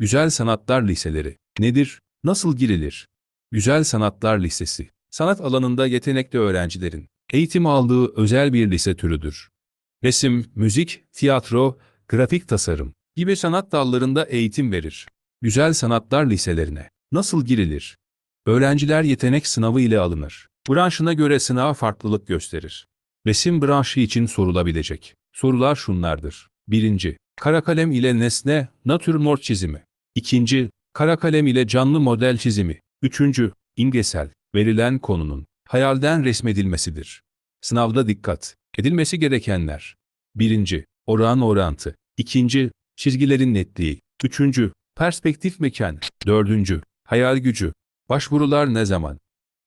Güzel Sanatlar Liseleri nedir? Nasıl girilir? Güzel Sanatlar Lisesi, sanat alanında yetenekli öğrencilerin eğitim aldığı özel bir lise türüdür. Resim, müzik, tiyatro, grafik tasarım gibi sanat dallarında eğitim verir. Güzel Sanatlar Liselerine nasıl girilir? Öğrenciler yetenek sınavı ile alınır. Branşına göre sınav farklılık gösterir. Resim branşı için sorulabilecek. Sorular şunlardır. 1. Kara kalem ile nesne, natürmort çizimi. 2. Kara kalem ile canlı model çizimi. 3. İmgesel, verilen konunun hayalden resmedilmesidir. Sınavda dikkat edilmesi gerekenler. 1. Oran orantı. 2. Çizgilerin netliği. 3. Perspektif mekan. 4. Hayal gücü. Başvurular ne zaman?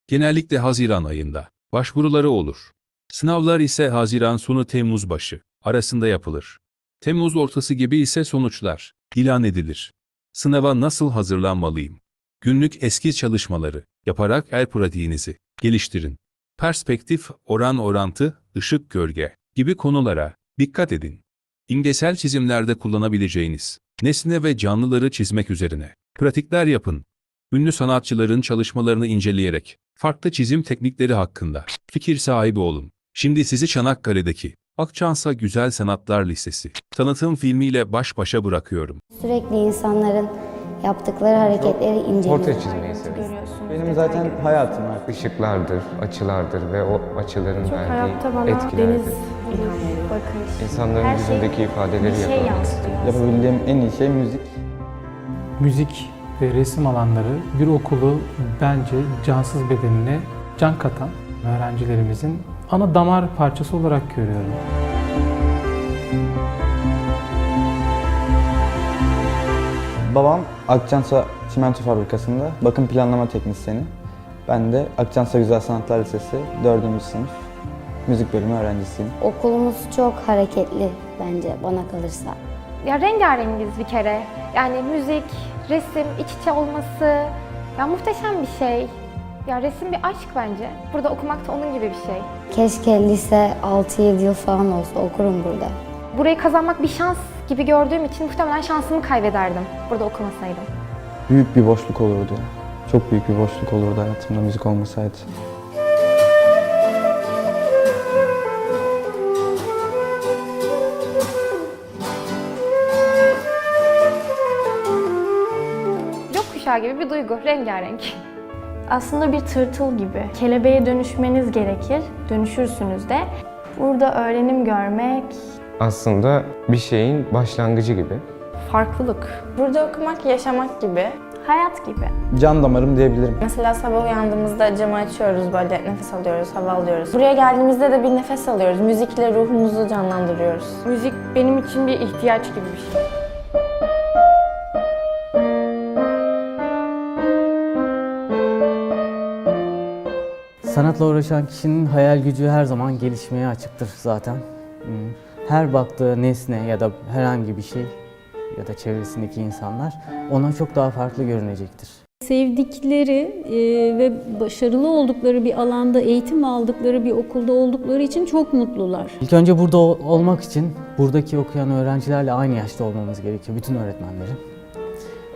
Genellikle Haziran ayında. Başvuruları olur. Sınavlar ise Haziran sonu Temmuz başı arasında yapılır. Temmuz ortası gibi ise sonuçlar ilan edilir. Sınava nasıl hazırlanmalıyım? Günlük eski çalışmaları yaparak el pratiğinizi geliştirin. Perspektif, oran orantı, ışık gölge gibi konulara dikkat edin. İmgesel çizimlerde kullanabileceğiniz nesne ve canlıları çizmek üzerine pratikler yapın. Ünlü sanatçıların çalışmalarını inceleyerek farklı çizim teknikleri hakkında fikir sahibi olun. Şimdi sizi Çanakkale'deki Akçansa Güzel Sanatlar Lisesi tanıtım filmiyle baş başa bırakıyorum. Sürekli insanların yaptıkları hareketleri inceliyor. Portre çizmeyi seviyorum. Benim zaten hayatım var. Işıklardır, açılardır ve o açıların Çok verdiği hayatta bana etkilerdir. deniz bakış. İnsanların Her şey yüzündeki ifadeleri bir şey yakalamak yansıtıyor. istiyorum. Yapabildiğim en iyi şey müzik. Müzik ve resim alanları bir okulu bence cansız bedenine can katan öğrencilerimizin ana damar parçası olarak görüyorum. Babam Akçansa Çimento Fabrikası'nda bakım planlama teknisyeni. Ben de Akçansa Güzel Sanatlar Lisesi 4. sınıf müzik bölümü öğrencisiyim. Okulumuz çok hareketli bence bana kalırsa. Ya rengarengiz bir kere. Yani müzik, resim, iç içe olması. Ya muhteşem bir şey. Ya resim bir aşk bence. Burada okumak da onun gibi bir şey. Keşke lise 6-7 yıl falan olsa okurum burada. Burayı kazanmak bir şans gibi gördüğüm için muhtemelen şansımı kaybederdim burada okumasaydım. Büyük bir boşluk olurdu. Çok büyük bir boşluk olurdu hayatımda müzik olmasaydı. Gökkuşağı gibi bir duygu, rengarenk. Aslında bir tırtıl gibi. Kelebeğe dönüşmeniz gerekir. Dönüşürsünüz de. Burada öğrenim görmek, Aslında bir şeyin başlangıcı gibi. Farklılık. Burada okumak yaşamak gibi. hayat gibi. Can damarım diyebilirim. Mesela sabah uyandığımızda camı açıyoruz böyle nefes alıyoruz, hava alıyoruz. Buraya geldiğimizde de bir nefes alıyoruz. Müzikle ruhumuzu canlandırıyoruz. Müzik benim için bir ihtiyaç gibi bir şey. Sanatla uğraşan kişinin hayal gücü her zaman gelişmeye açıktır zaten. Hmm. Her baktığı nesne ya da herhangi bir şey ya da çevresindeki insanlar ona çok daha farklı görünecektir. sevdikleri e, ve başarılı oldukları bir alanda eğitim aldıkları bir okulda oldukları için çok mutlular. İlk önce burada ol- olmak için buradaki okuyan öğrencilerle aynı yaşta olmamız gerekiyor, bütün öğretmenlerin.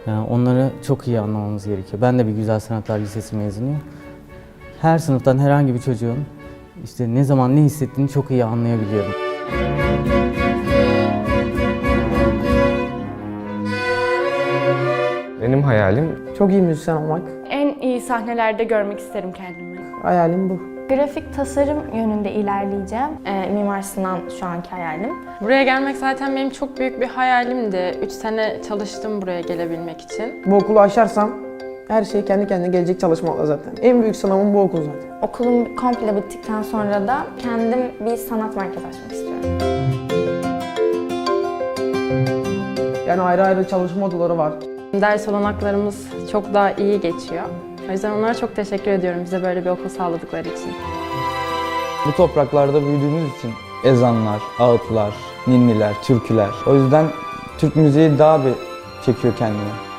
Yani onları çok iyi anlamamız gerekiyor. Ben de bir Güzel Sanatlar Lisesi mezunuyum. Her sınıftan herhangi bir çocuğun işte ne zaman ne hissettiğini çok iyi anlayabiliyorum. Benim hayalim Çok iyi müzisyen olmak. En iyi sahnelerde görmek isterim kendimi. Hayalim bu. Grafik tasarım yönünde ilerleyeceğim. Ee, Mimar Sinan şu anki hayalim. Buraya gelmek zaten benim çok büyük bir hayalimdi. 3 sene çalıştım buraya gelebilmek için. Bu okulu aşarsam her şey kendi kendine gelecek çalışmakla zaten. En büyük sınavım bu okul zaten. Okulum komple bittikten sonra da kendim bir sanat merkezi açmak istiyorum. Yani ayrı ayrı çalışma odaları var. Ders olanaklarımız çok daha iyi geçiyor. O yüzden onlara çok teşekkür ediyorum bize böyle bir okul sağladıkları için. Bu topraklarda büyüdüğümüz için ezanlar, ağıtlar, ninniler, türküler. O yüzden Türk müziği daha bir çekiyor kendini.